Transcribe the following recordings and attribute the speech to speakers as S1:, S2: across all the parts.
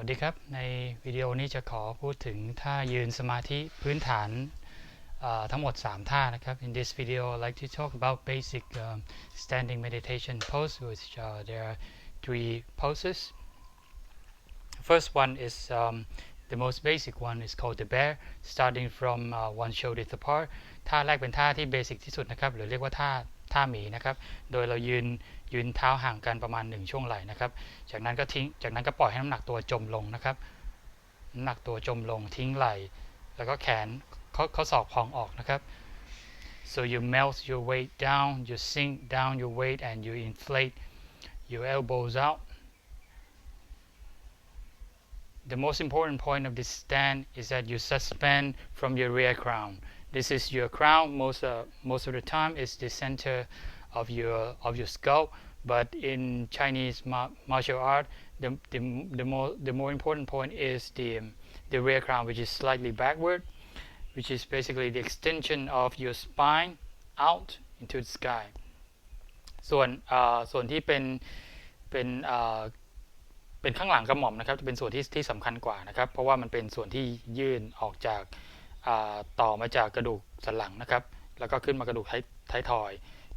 S1: วัสดีครับ ในวิดีโอนี้จะขอพูดถึงท่ายืนสมาธิพื้นฐานทั้งหมด 3 ท่านะครับ In this video I'd like to talk about basic um, standing meditation pose which uh, there are three poses First one is um, the most basic one is called the bear starting from uh, one shoulder apart ท่าแรกเป็นท่าที่เบสิกที่สุดนะครับ หรือเรียกว่าท่า ท่าหมีนะครับ โดยเรายืนยืนเท้าห่างกันประมาณ 1 ช่วงไหล่นะครับ จากนั้นก็ทิ้ง จากนั้นก็ปล่อยให้น้ำหนักตัวจมลงนะครับ น้ำหนักตัวจมลงทิ้งไหล่ แล้วก็แขนเขาเขาศอกพองออกนะครับ so you melt your weight down you sink down your weight and you inflate your elbows out the most important point of this stand is that you suspend from your rear crown this is your crown most uh, most of the time is the center of your of your skull but in Chinese ma- martial art the, the, the more the more important point is the um, the rear crown which is slightly backward which is basically the extension of your spine out into the sky ส่วนอ่าส่วนที่เป็นเป็นอ่าเป็นข้างหลังกระหม่อมนะครับจะเป็นส่วนที่ที่สำคัญกว่านะครับ เพราะว่ามันเป็นส่วนที่ยื่นออกจากอ่า ต่อมาจากกระดูกสันหลังนะครับ แล้วก็ขึ้นมากระดูกท้ายท้ายทอย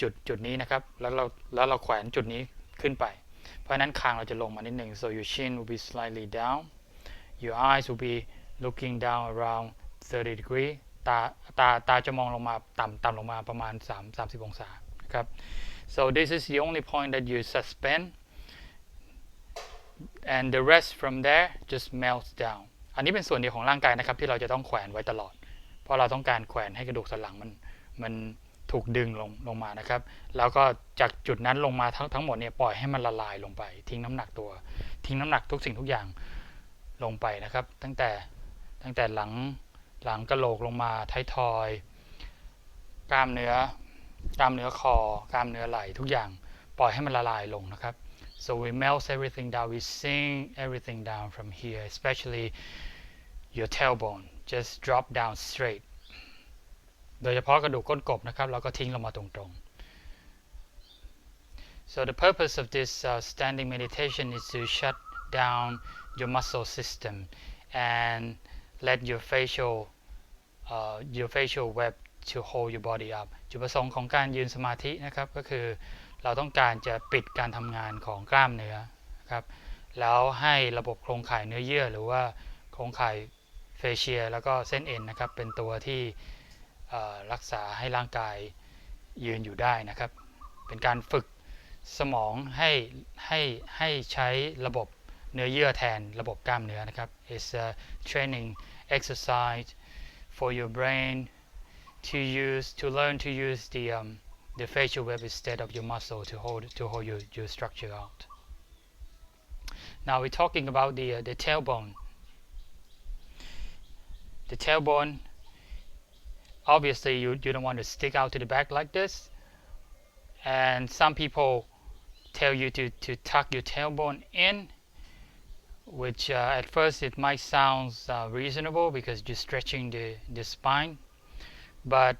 S1: จุดจุดนี้นะครับ แล้วเราแล้วเราแขวนจุดนี้ขึ้นไป เพราะฉะนั้นคางเราจะลงมานิดหนึ่ง so your chin will be slightly down your eyes will be looking down around 30 degree ตาตาตาจะมองลงมาต่ำต่ำลงมาประมาณ 3 30 องศานะครับ so this is the only point that you suspend and the rest from there just melts down อันนี้เป็นส่วนเดียวของร่างกายนะครับ ที่เราจะต้องแขวนไว้ตลอด เพราะเราต้องการแขวนให้กระดูกสันหลังมันมันถูกดึงลงลงมานะครับ แล้วก็จากจุดนั้นลงมาทั้งทั้งหมดเนี่ยปล่อยให้มันละลายลงไป ทิ้งน้ำหนักตัว ทิ้งน้ำหนักทุกสิ่งทุกอย่างลงไปนะครับ ตั้งแต่ตั้งแต่หลังหลังกระโหลกลงมาท้ายทอย กล้ามเนื้อกล้ามเนื้อคอกล้ามเนื้อไหล่ทุกอย่าง ปล่อยให้มันละลายลงนะครับ so we melt everything down we sink everything down from here especially your tailbone just drop down straight โดยเฉพาะกระดูกก้นกบนะครับเราก็ทิ้งลงมาตรงๆ so the purpose of this uh, standing meditation is to shut down your muscle system and let your facial uh, your facial web to hold your body up จุดประสงค์ของการยืนสมาธินะครับก็คือเราต้องการจะปิดการทำงานของกล้ามเนื้อนะครับแล้วให้ระบบโครงข่ายเนื้อเยื่อ หรือว่าโครงข่ายเฟเชีย แล้วก็เส้นเอ็นนะครับเป็นตัวที่รักษาให้ร่างกายยืนอยู่ได้นะครับ เป็นการฝึกสมองให้ให้ให้ใช้ระบบเนื้อเยื่อแทนระบบกล้ามเนื้อนะครับ it's a training exercise for your brain to use to learn to use the um, the facial web instead of your muscle to hold to hold your, your structure out. Now we're talking about the uh, the tailbone. The tailbone obviously you, you don't want to stick out to the back like this and some people tell you to, to tuck your tailbone in which uh, at first it might sound uh, reasonable because you're stretching the, the spine but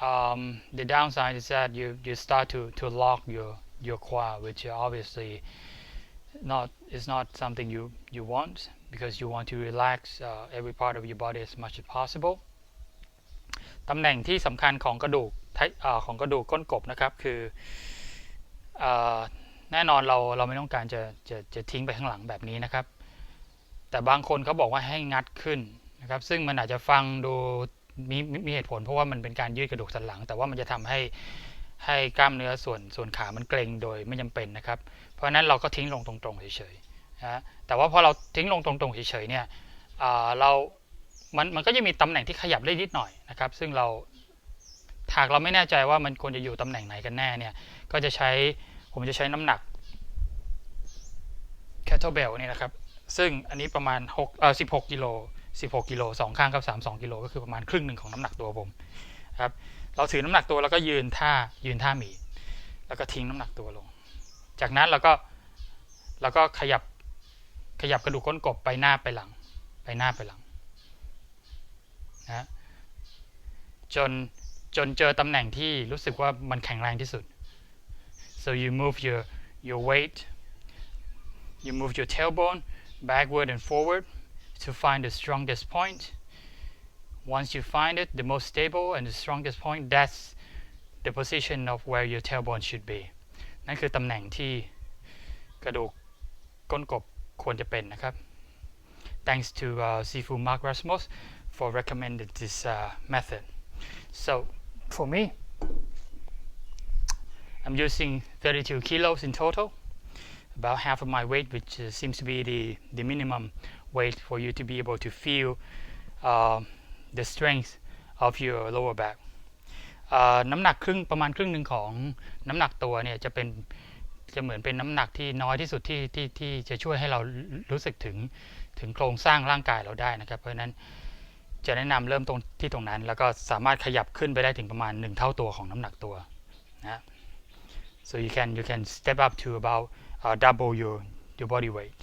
S1: um, the downside is that you, you start to, to lock your, your quad which obviously not is not something you, you want because you want to relax uh, every part of your body as much as possible ตำแหน่งที่สำคัญของกระดูกของกระดูกก้นกบนะครับคืออแน่นอนเราเราไม่ต้องการจะจะจะทิ้งไปข้างหลังแบบนี้นะครับ แต่บางคนเขาบอกว่าให้งัดขึ้นนะครับ ซึ่งมันอาจจะฟังดู มีมีเหตุผลเพราะว่ามันเป็นการยืดกระดูกสันหลัง แต่ว่ามันจะทำให้ให้กล้ามเนื้อส่วนส่วนขามันเกร็งโดยไม่จำเป็นนะครับ เพราะฉะนั้นเราก็ทิ้งลงตรงๆเฉยๆนะแต่ว่าพอเราทิ้งลงตรงๆเฉยๆเนี่ยเรา มันมันก็จะมีตำแหน่งที่ขยับได้นิดหน่อยนะครับ ซึ่งเราหากเราไม่แน่ใจว่ามันควรจะอยู่ตำแหน่งไหนกันแน่เนี่ย ก็จะใช้ผมจะใช้น้ำหนัก kettlebell นี่นะครับ ซึ่งอันนี้ประมาณ6เอ่อ16กิโล 16กิโลสองข้างกับ 32กิโลก็คือประมาณครึ่งหนึ่งของน้ำหนักตัวผมครับเราถือน้ำหนักตัวแล้วก็ยืนท่ายืนท่าหมี แล้วก็ทิ้งน้ำหนักตัวลง จากนั้นเราก็เราก็ขยับขยับกระดูกก้นกบไปหน้าไปหลัง ไปหน้าไปหลังนะจนจนเจอตำแหน่งที่รู้สึกว่ามันแข็งแรงที่สุด so you move your your weight you move your tailbone backward and forward to find the strongest point once you find it the most stable and the strongest point that's the position of where your tailbone should be นั่นคือตำแหน่งที่กระดูกก้นกบควรจะเป็นนะครับ Thanks to uh, Sifu Mark Rasmus for recommending this uh, method. So for me, I'm using 32 kilos in total, about half of my weight, which uh, seems to be the, the minimum weight for you to be able to feel uh, the strength of your lower back. เอ่อน้ำหนักครึ่งประมาณครึ่งหนึ่งของน้ำหนักตัวเนี่ยจะเป็นจะเหมือนเป็นน้ำหนักที่น้อยที่สุดที่ที่ที่จะช่วยให้เรารู้สึกถึงถึงโครงสร้างร่างกายเราได้นะครับ เพราะฉะนั้นจะแนะนำเริ่มตรงที่ตรงนั้น แล้วก็สามารถขยับขึ้นไปได้ถึงประมาณ 1 เท่าตัวของน้ำหนักตัวนะ so you can you can step up to about uh, double your your body weight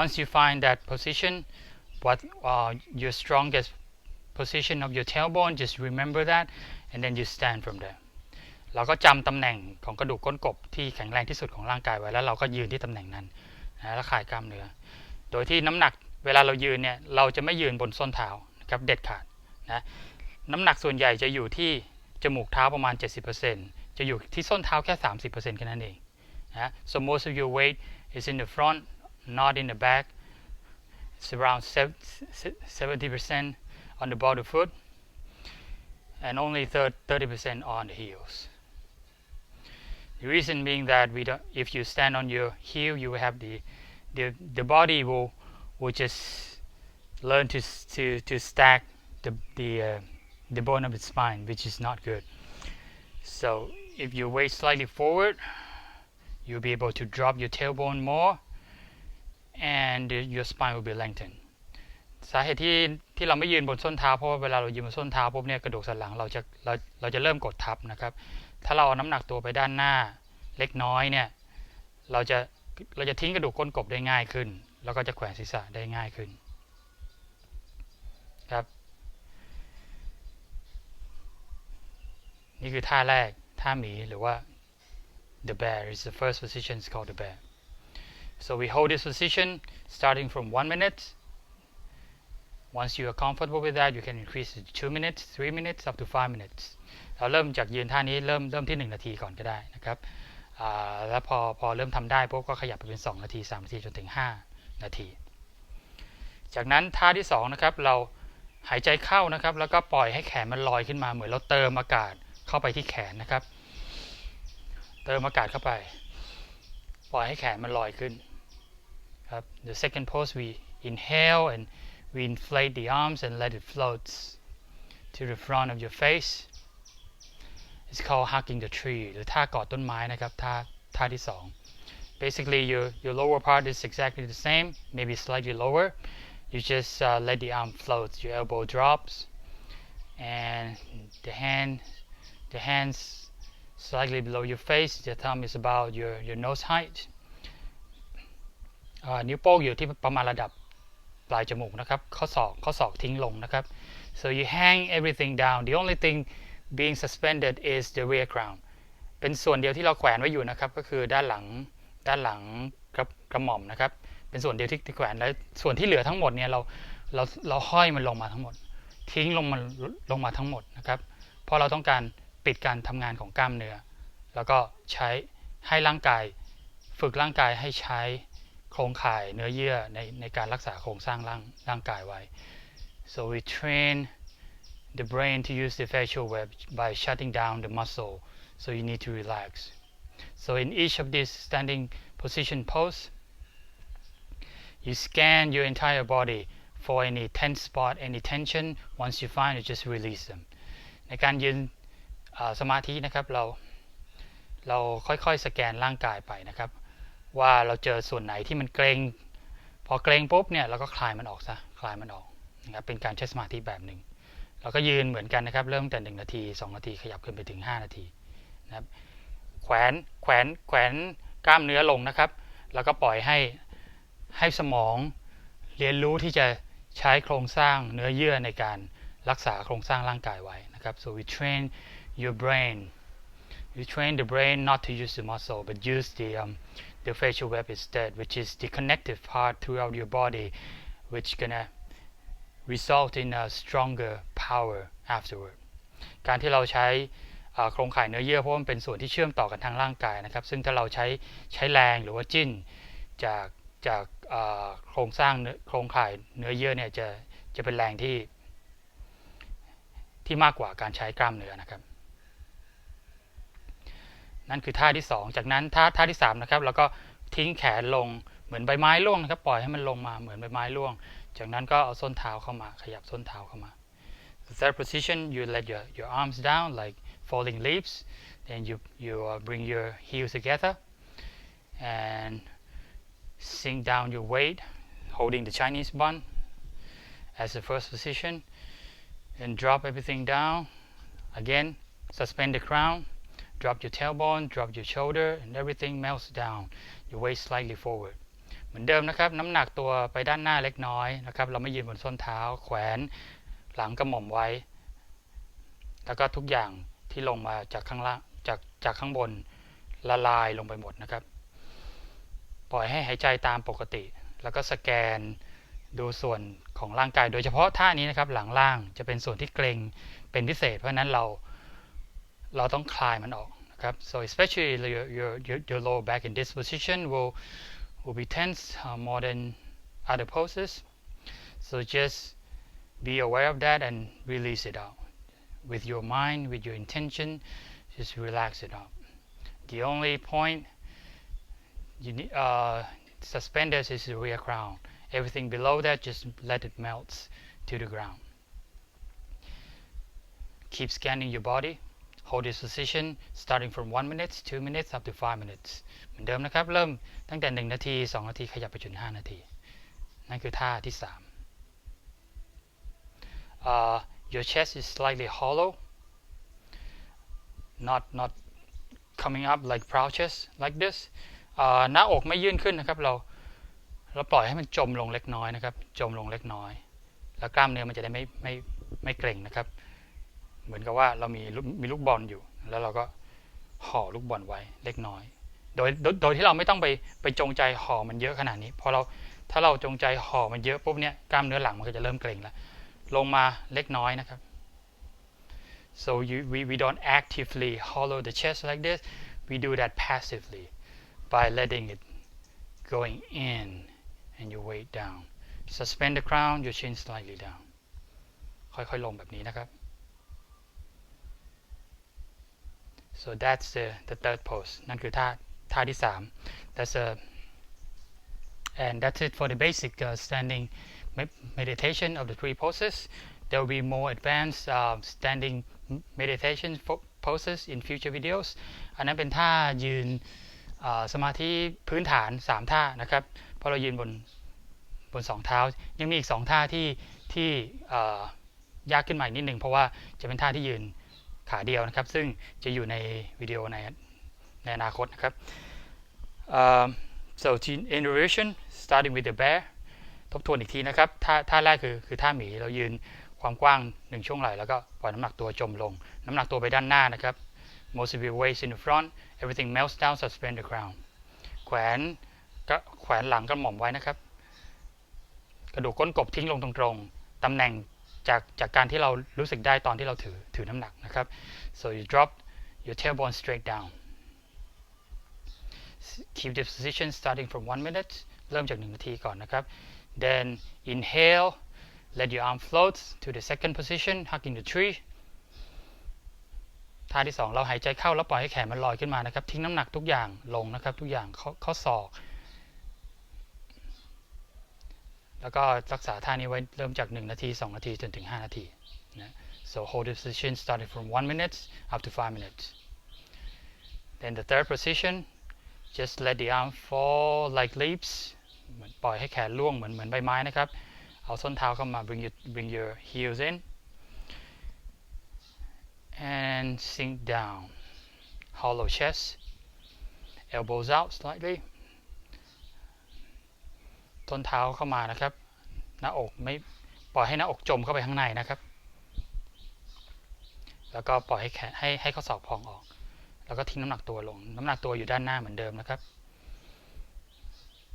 S1: once you find that position what uh, your strongest position of your tailbone just remember that and then you stand from there เราก็จำตำแหน่งของกระดูกก้นกบที่แข็งแรงที่สุดของร่างกายไว้แล้วเราก็ยืนที่ตำแหน่งนั้นนะแล้วคลายกล้ามเนื้อ โดยที่น้ำหนักเวลาเรายืนเนี่ยเราจะไม่ยืนบนส้นเท้านะครับเด็ดขาดนะน้ำหนักส่วนใหญ่จะอยู่ที่จมูกเท้าประมาณ 70%จะอยู่ที่ส้นเท้าแค่ 30%แค่นั้นเองนะ so most of your weight is in the front not in the back. It's around 70% on the bottom foot and only 30% on the heels. The reason being that we don't if you stand on your heel you will have the the, the body will will just learn to to to stack the the uh, the bone of its spine, which is not good. So if you weight slightly forward, you'll be able to drop your tailbone more, and your spine will be lengthened. สาเหตุที่ที่เราไม่ยืนบนส้นเท้าเพราะว่าเวลาเรายืนบนส้นเท้าปุ๊บเนี่ยกระดูกสันหลังเราจะเราเราจะเริ่มกดทับนะครับ ถ้าเราเอาน้ำหนักตัวไปด้านหน้าเล็กน้อยเนี่ยเราจะเราจะทิ้งกระดูกก้นกบได้ง่ายขึ้น แล้วก็จะแขวนศีรษะได้ง่ายขึ้นครับนี่คือท่าแรกท่าหมีหรือว่า the bear is the first position is called the bear so we hold this position starting from one minute once you are comfortable with that you can increase it to two minutes three minutes up to five minutes เราเริ่มจากยืนท่านี้เริ่มเริ่มที่ 1 นาทีก่อนก็ได้นะครับแล้วพอพอเริ่มทำได้ปุ๊บก็ขยับไปเป็น 2 นาที 3 นาทีจนถึง 5 นาที จากนั้นท่าที่2นะครับเราหายใจเข้านะครับแล้วก็ปล่อยให้แขนมันลอยขึ้นมาเหมือนเราเติมอากาศเข้าไปที่แขนนะครับ เติมอากาศเข้าไป ปล่อยให้แขนมันลอยขึ้นครับ the second pose we inhale and we inflate the arms and let it float to the front of your face it's called hugging the tree หรือท่ากอดต้นไม้นะครับท่าท่าที่สอง basically your your lower part is exactly the same maybe slightly lower you just uh, let the arm float your elbow drops and the hand the hands slightly below your face the thumb is about your your nose height นิ้วโป้งอยู่ที่ประมาณระดับปลายจมูกนะครับ ข้อศอก ข้อศอกทิ้งลงนะครับ so you hang everything down the only thing being suspended is the rear crown เป็นส่วนเดียวที่เราแขวนไว้อยู่นะครับ ก็คือด้านหลัง ด้านหลังกระกระหม่อมนะครับ เป็นส่วนเดียวที่ที่แขวน แล้วส่วนที่เหลือทั้งหมดเนี่ยเรา เรา เราห้อยมันลงมาทั้งหมด ทิ้งลงมาลงมาทั้งหมดนะครับ เพราะเราต้องการ ปิดการทำงานของกล้ามเนื้อ แล้วก็ใช้ให้ร่างกายฝึกร่างกายให้ใช้โครงข่ายเนื้อเยื่อในในการรักษาโครงสร้างร่างร่างกายไว้ so we train the brain to use the facial web by shutting down the muscle so you need to relax so in each of these standing position pose you scan your entire body for any tense spot any tension once you find it just release them ในการยืน สมาธินะครับเราเราค่อยๆสแกนร่างกายไปนะครับ ว่าเราเจอส่วนไหนที่มันเกรงพอเกรงปุ๊บเนี่ยเราก็คลายมันออกซะคลายมันออกนะครับเป็นการใช้สมาธิแบบหนึ่งเราก็ยืนเหมือนกันนะครับ เริ่มแต่1นาที 2 นาทีขยับขึ้นไปถึง 5 นาทีนะครับแขวนแขวนแขวนกล้ามเนื้อลงนะครับ แล้วก็ปล่อยให้ให้สมองเรียนรู้ที่จะใช้โครงสร้างเนื้อเยื่อในการรักษาโครงสร้างร่างกายไว้นะครับ so we train your brain you train the brain not to use the muscle but use the um, the facial web instead which is the connective part throughout your body which gonna result in a stronger power afterward การที่เราใช้โครงข่ายเนื้อเยื่อเพราะมันเป็นส่วนที่เชื่อมต่อกันทางร่างกายนะครับ ซึ่งถ้าเราใช้ใช้แรงหรือว่าจิ้นจากจากโครงสร้างโครงข่ายเนื้อเยื่อเนี่ยจะจะเป็นแรงที่ที่มากกว่าการใช้กล้ามเนื้อนะครับ นั่นคือท่าที่ 2 จากนั้นท่าท่าที่3นะครับแล้วก็ทิ้งแขนลงเหมือนใบไม้ร่วงนะครับ ปล่อยให้มันลงมาเหมือนใบไม้ร่วง จากนั้นก็เอาส้นเท้าเข้ามา ขยับส้นเท้าเข้ามา The third position you let your your arms down like falling leaves then you you bring your heels together and sink down your weight holding the Chinese bun as the first position and drop everything down again suspend the crown drop your tailbone drop your shoulder and everything melts down your weight slightly forward เหมือนเดิมนะครับ น้ำหนักตัวไปด้านหน้าเล็กน้อยนะครับ เราไม่ยืนบนส้นเท้า แขวนหลังกระหม่อมไว้ แล้วก็ทุกอย่างที่ลงมาจากข้างล่างจากจากข้างบนละลายลงไปหมดนะครับ ปล่อยให้หายใจตามปกติ แล้วก็สแกนดูส่วนของร่างกาย โดยเฉพาะท่านี้นะครับ หลังล่างจะเป็นส่วนที่เกร็งเป็นพิเศษ เพราะนั้นเรา เราต้องคลายมันออกนะครับ so especially your your your, your lower back in this position will will be tense uh, more than other poses so just be aware of that and release it out with your mind with your intention just relax it out the only point you need uh, suspenders is the rear crown everything below that just let it melt to the ground keep scanning your body Hold this position starting from 1 minutes 2 minutes up to 5 minutes เหมือนเดิมนะครับ เริ่มตั้งแต่ 1 นาที 2 นาที ขยับไปจน 5 นาที นั่นคือท่าที่ 3 uh, your chest is slightly hollow not not coming up like proud chest like this หน้าอกไม่ยื่นขึ้นนะครับ เราเราปล่อยให้มันจมลงเล็กน้อยนะครับ จมลงเล็กน้อย แล้วกล้ามเนื้อมันจะได้ไม่ไม่ไม่เกร็งนะครับ เหมือนกับว่าเรามีลูกมีลูกบอลอยู่ แล้วเราก็ห่อลูกบอลไว้เล็กน้อย โดยโดยที่เราไม่ต้องไปไปจงใจห่อมันเยอะขนาดนี้พอเราถ้าเราจงใจห่อมันเยอะปุ๊บเนี่ยกล้ามเนื้อหลังมันก็จะเริ่มเกร็งแล้วลงมาเล็กน้อยนะครับ so you we, we don't actively hollow the chest like this we do that passively by letting it going in and you weight down suspend the crown your chin slightly down ค่อยๆ ลงแบบนี้นะครับ so that's the the third pose นั่นคือท่าท่าที่สาม that's a and that's it for the basic uh, standing meditation of the three poses there will be more advanced uh, standing meditation poses in future videos อันนั้นเป็นท่ายืนสมาธิพื้นฐาน 3 ท่านะครับเพราะเรายืนบนบนสองเท้า ยังมีอีก 2 ท่าที่ที่ยากขึ้นมาอีกนิดหนึ่งเพราะว่าจะเป็นท่าที่ยืน ขาเดียวนะครับ ซึ่งจะอยู่ในวิดีโอในในอนาคตนะครับ um, so in duration starting with the bear ทบทวนอีกทีนะครับท่าท่าแรกคือคือท่าหมีเรายืนความกว้างหนึ่งช่วงไหล่แล้วก็ปล่อยน้ำหนักตัวจมลง น้ำหนักตัวไปด้านหน้านะครับ most of your weight in the front everything melts down suspend the crown แขวนก็แขวนหลังกระหม่อมไว้นะครับ กระดูกก้นกบทิ้งลงตรงๆตำแหน่ง จากจากการที่เรารู้สึกได้ตอนที่เราถือถือน้ำหนักนะครับ so you drop your tailbone straight down keep this position starting from one minute เริ่มจาก 1 นาทีก่อนนะครับ then inhale let your arm float to the second position hugging the tree ท่าที่ 2 เราหายใจเข้าแล้วปล่อยให้แขนมันลอยขึ้นมานะครับ ทิ้งน้ำหนักทุกอย่างลงนะครับ ทุกอย่างข้อศอก แล้วก็รักษาท่านี้ไว้เริ่มจาก 1 นาที 2 นาที จนถึง 5 นาทีนะ so hold the position starting from 1 minute up to 5 minutes then the third position just let the arm fall like leaves ปล่อยให้แขนล่วงเหมือนเหมือนใบไม้นะครับ เอาส้นเท้าเข้ามา bring your bring your heels in and sink down hollow chest elbows out slightly ต้นเท้าเข้ามานะครับ หน้าอกไม่ปล่อยให้หน้าอกจมเข้าไปข้างในนะครับ แล้วก็ปล่อยให้แขนให้ให้ข้อศอกพองออก แล้วก็ทิ้งน้ำหนักตัวลง น้ำหนักตัวอยู่ด้านหน้าเหมือนเดิมนะครับ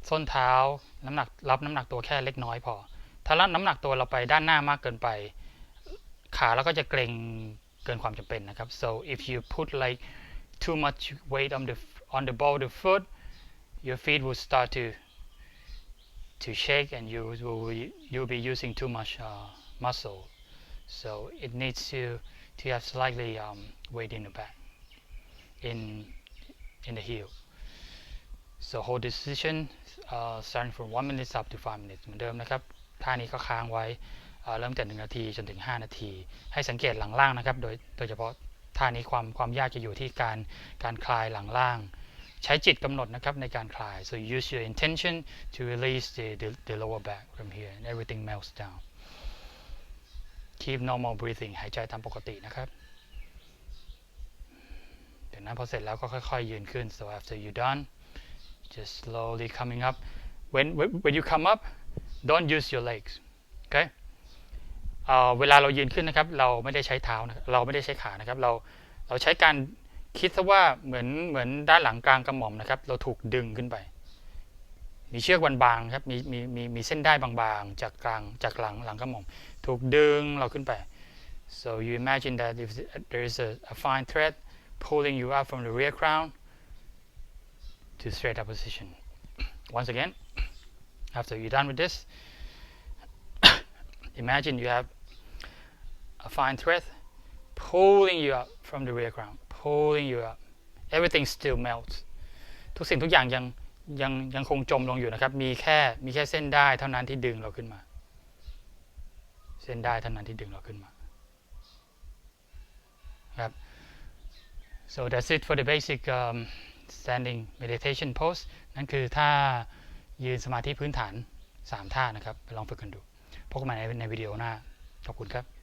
S1: ส้นเท้าน้ำหนักรับน้ำหนักตัวแค่เล็กน้อยพอ ถ้ารับน้ำหนักตัวเราไปด้านหน้ามากเกินไป ขาเราก็จะเกร็งเกินความจำเป็นนะครับ so if you put like too much weight on the on the ball of the foot your feet will start to to shake and you will you'll be using too much uh, muscle so it needs to to have slightly um, weight in the back in in the heel so hold this position uh, starting from 1 minute up to 5 minutes เหมือนเดิมนะครับ ท่านี้ก็ค้างไว้เอ่อเริ่มจาก1นาทีจนถึง 5 นาที ให้สังเกตหลังล่างนะครับ โดยโดยเฉพาะท่านี้ความความยากจะอยู่ที่การการคลายหลังล่าง ใช้จิตกำหนดนะครับในการคลาย so use your intention to release the, the, the lower back from here and everything melts down keep normal breathing หายใจตามปกตินะครับเดี๋ยวนั้นพอเสร็จแล้วก็ค่อยๆยืนขึ้น so after you done just slowly coming up when when when you come up don't use your legs okay เเวลาเรายืนขึ้นนะครับ เราไม่ได้ใช้เท้านะครับเราไม่ได้ใช้ขานะครับ เราเราใช้การ คิดซะว่าเหมือนเหมือนด้านหลังกลางกระหม่อมนะครับ เราถูกดึงขึ้นไป มีเชือกบางๆครับมีมีมีมีเส้นได้บางๆ จากกลางจากหลังหลังกระหม่อม ถูกดึงเราขึ้นไป so you imagine that if there is a, a fine thread pulling you up from the rear crown to straight up position once again after you're done with this imagine you have a fine thread pulling you up from the rear crown pulling you up everything still melts ทุกสิ่งทุกอย่างยังยังยังคงจมลงอยู่นะครับ มีแค่มีแค่เส้นได้เท่านั้นที่ดึงเราขึ้นมา เส้นได้เท่านั้นที่ดึงเราขึ้นมาครับ so that's it for the basic um, standing meditation pose นั่นคือท่ายืนสมาธิพื้นฐาน 3 ท่านะครับ ไปลองฝึกกันดู พบกันใหม่ในในวิดีโอหน้า ขอบคุณครับ